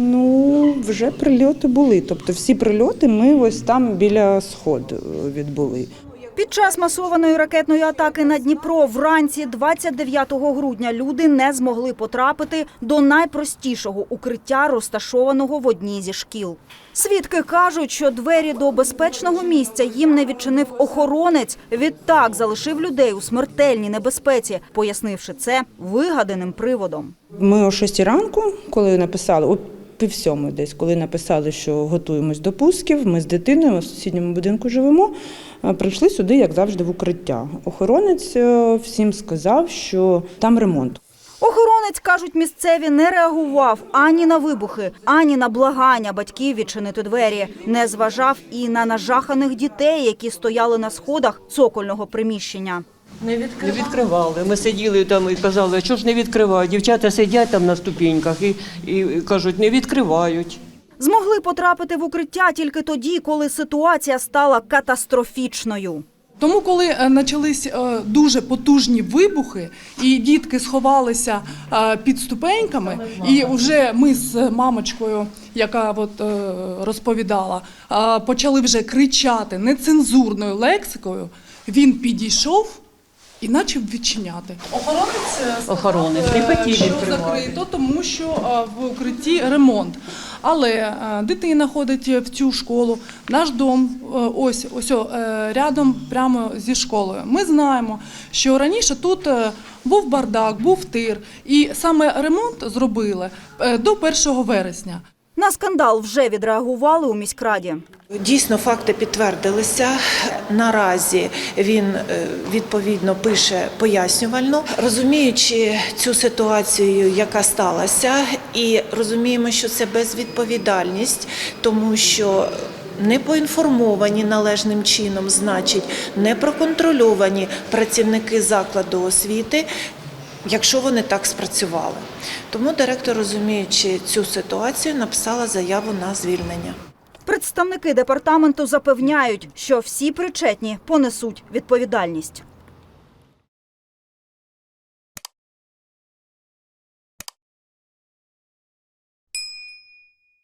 Ну, вже прильоти були. Тобто всі прильоти ми ось там біля сход е, відбули. Під час масованої ракетної атаки на Дніпро вранці 29 грудня люди не змогли потрапити до найпростішого укриття, розташованого в одній зі шкіл. Свідки кажуть, що двері до безпечного місця їм не відчинив охоронець. Відтак залишив людей у смертельній небезпеці, пояснивши це вигаданим приводом. Ми о 6 ранку, коли написали, о пів десь, коли написали, що готуємось до пусків, ми з дитиною в сусідньому будинку живемо, е, прийшли сюди, як завжди, в укриття. Охоронець е, всім сказав, що там ремонт. Охоронець, кажуть місцеві, не реагував ані на вибухи, ані на благання батьків відчинити двері. Не зважав і на нажаханих дітей, які стояли на сходах цокольного приміщення. Не відкривали. Ми сиділи там і казали, що ж не відкривають. Дівчата сидять там на ступіньках і, і кажуть, не відкривають. Змогли потрапити в укриття тільки тоді, коли ситуація стала катастрофічною. Тому, коли е, почались е, дуже потужні вибухи, і дітки сховалися е, під ступеньками, і вже ми з мамочкою, яка от, е, розповідала, е, почали вже кричати нецензурною лексикою, він підійшов і почав відчиняти. Охоронець е, Охоронець, не що закрито, тому що е, в укритті ремонт. Але е, дитина ходить в цю школу, наш дом ось ось рядом прямо зі школою. Ми знаємо, що раніше тут був бардак, був тир, і саме ремонт зробили до 1 вересня. На скандал вже відреагували у міськраді. Дійсно, факти підтвердилися. Наразі він е, відповідно пише пояснювально, розуміючи цю ситуацію, яка сталася, і розуміємо, що це безвідповідальність, тому що. Не поінформовані належним чином, значить, не проконтрольовані працівники закладу освіти, якщо вони так спрацювали. Тому директор, розуміючи цю ситуацію, написала заяву на звільнення. Представники департаменту запевняють, що всі причетні понесуть відповідальність.